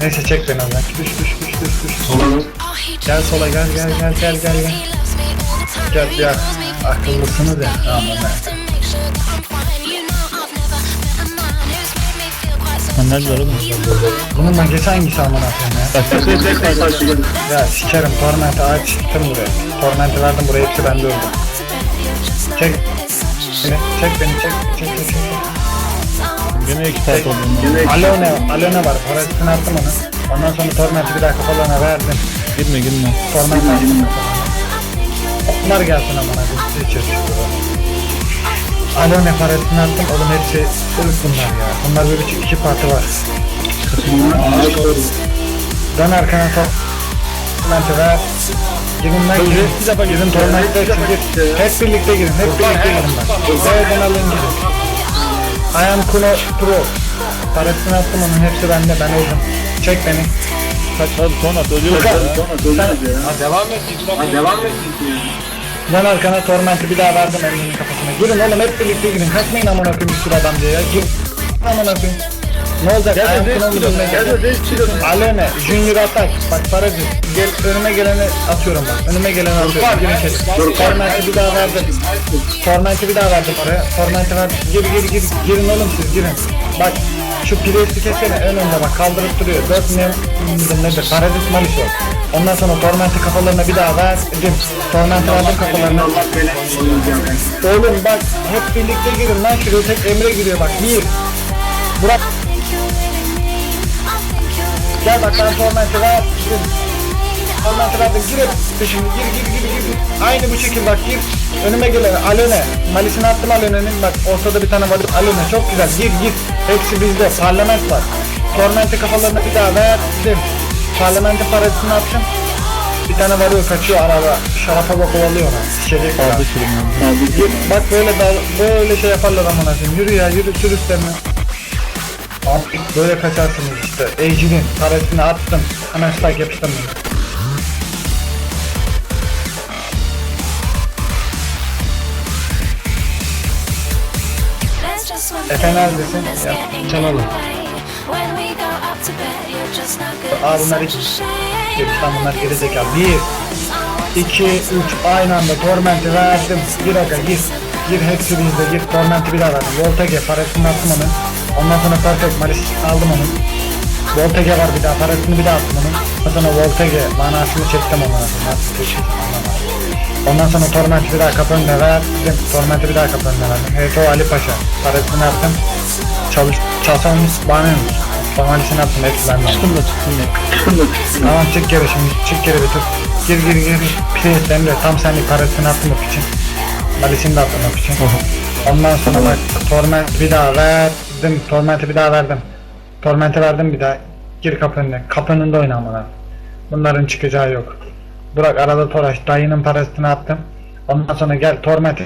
Neyse çek beni oradan. Düş düş düş düş düş. Sola dön. Gel sola gel gel gel gel gel gel. Gel ya akıllısınız ya. Aman ha. Sen nerede oğlum? Bununla geç hangisi aman atayım ya? Ya sikerim tormenti açtım buraya. Tormenti verdim buraya hepsi bende öldü. Çek beni çek beni çek çek çek çek. Gene iki saat oldu. Yine Alone, Alone var. Parasını attım onu. Ondan sonra tormenti bir daha kafalarına verdim. Girme girme. Torment attım. Onlar gelsin amına koyayım. Hiç Alone parasını attım. Oğlum hepsi ırk bunlar ya. Bunlar böyle iki, iki parti var. Dön arkana top. Tormenti ver. Girin lan girin. Bir defa Girin. Hep birlikte girin. Hep birlikte girin bak. B'den alın girin. I am Kuno Pro. Parasını attım onun hepsi bende. Ben öldüm. Çek beni. Kaç hadi sonra at ölüyoruz ya. Ha devam et. Ha devam ya. Dön arkana tormenti bir daha verdim elinin kafasına. Girin oğlum hep birlikte girin. Kaçmayın amına koyayım bir sürü adam diye ya. Gir. Amına koyayım. Ne olacak? Kuno mu dönmeye Gel gel. de reis çıkın. Alene, Junior atak. Bak paracı. Gel önüme geleni atıyorum bak. Önüme geleni atıyorum. Girin kes. Tormenti bir daha verdim. Tormenti bir daha verdim oraya. Tormenti verdim. Gir gir gir. Girin oğlum siz girin. Bak şu piresi kessene en önde bak kaldırıp duruyor. Dört ne nedir? Paradis Malis o. Ondan sonra Tormenti kafalarına bir daha verdim. Tormenti verdim kafalarına. Oğlum bak hep birlikte girin lan şuraya tek Emre giriyor bak. Bir. Burak gel bak ben Tormenti verdim. Tormenti verdim. Gir hep peşime. Gir gir gir gir. Aynı bu şekil bak gir. Önüme gelen Alone. Malisini attım Alone'nin. Bak ortada bir tane var. Alone çok güzel. Gir gir. Hepsi bizde. Parlament var. Tormenti kafalarına bir daha verdim. Parlamentin parasını attım. Bir tane varıyor kaçıyor araba. Şarafa bak kovalıyor ona. Şişecek ya. Gir, bak böyle böyle şey yaparlar amına koyayım. Yürü ya yürü sür üstlerine. Abi böyle kaçarsınız işte. Ejinin parasını attım. Hemen strike yapıştım. Efe neredesin? Ya, Çanalı. Aa bunlar hiç Gerçekten bunlar geri zekalı. Bir, iki, üç aynı anda tormenti verdim. Gir aga gir. Gir hepsi bizde gir. Tormenti bir daha verdim. Voltage parasını attım onun. Ondan sonra perfect malis aldım onun. Voltage var bir daha parasını bir daha attım onun. Ondan sonra Voltage manasını çektim çektim anlamadım. Ondan sonra Torment'i bir daha kapı önüne verdim. Torment'i bir daha kapı önüne verdim. HTO Ali Paşa. Parasını attım. Çalış, çalsanız bana ne? Formalisini attım. Hepsi benden. Çıktım da çıktım ya. Tamam çık geri şimdi. Çık geri bir tur. Gir gir gir. Pires Emre. Tam senlik parasını attım için. Malisini de attım için. Ondan sonra bak Torment bir daha verdim. Torment'i bir daha verdim. Torment'i verdim bir daha. Gir kapı önüne. Kapı önünde oyna amına. Bunların çıkacağı yok. Burak arada Toraş dayının parasını attım. Ondan sonra gel Torment'i